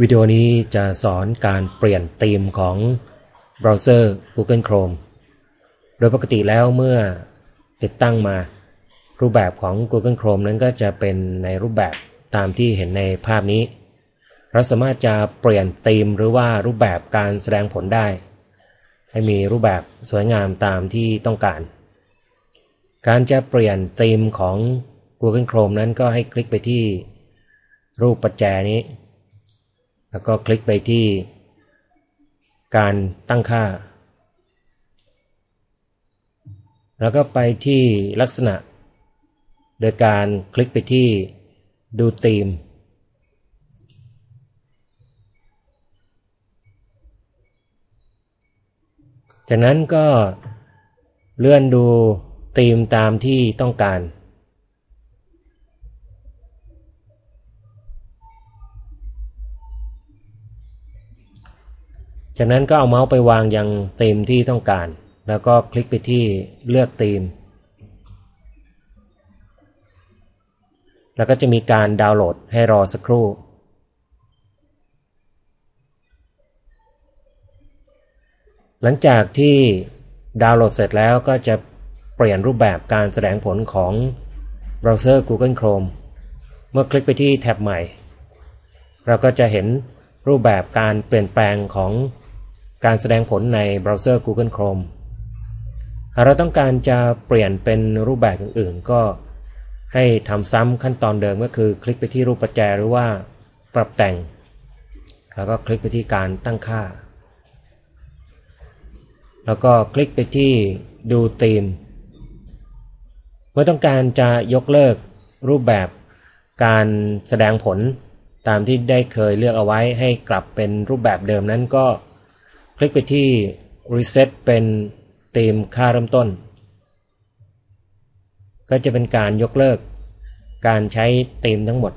วิดีโอนี้จะสอนการเปลี่ยนธีมของเบราว์เซอร์ Google Chrome โดยปกติแล้วเมื่อติดตั้งมารูปแบบของ Google Chrome นั้นก็จะเป็นในรูปแบบตามที่เห็นในภาพนี้ เราสามารถจะเปลี่ยนธีมหรือว่ารูปแบบการแสดงผลได้ ให้มีรูปแบบสวยงามตามที่ต้องการ การจะเปลี่ยนธีมของ Google Chrome นั้นก็ให้คลิกไปที่รูปประแจนี้ แล้วก็คลิกไปที่การตั้งค่า แล้วก็ไปที่ลักษณะ โดยการคลิกไปที่ดูธีม จากนั้นก็เลื่อนดูธีมตามที่ต้องการ จากนั้นก็เอาเมาส์ไปวางยังธีมที่ต้องการ แล้วก็คลิกไปที่เลือกธีม แล้วก็จะมีการดาวน์โหลดให้รอสักครู่ หลังจากที่ดาวน์โหลดเสร็จแล้วก็จะเปลี่ยนรูปแบบการแสดงผลของเบราว์เซอร์ Google Chrome เมื่อคลิกไปที่แท็บใหม่ เราก็จะเห็นรูปแบบการเปลี่ยนแปลงของ การแสดงผลในเบราว์เซอร์ Google Chrome หากเราต้องการจะเปลี่ยนเป็นรูปแบบอื่นๆ ก็ให้ทำซ้ำขั้นตอนเดิมก็คือ คลิกไปที่รูปประแจหรือว่าปรับแต่ง แล้วก็คลิกไปที่การตั้งค่า แล้วก็คลิกไปที่ดูธีม เมื่อต้องการจะยกเลิกรูปแบบการแสดงผลตามที่ได้เคยเลือกเอาไว้ให้กลับเป็นรูปแบบเดิมนั้นก็ คลิกไปที่ reset เป็นธีมค่าเริ่มต้น ก็จะเป็นการยกเลิกการใช้ธีมทั้งหมด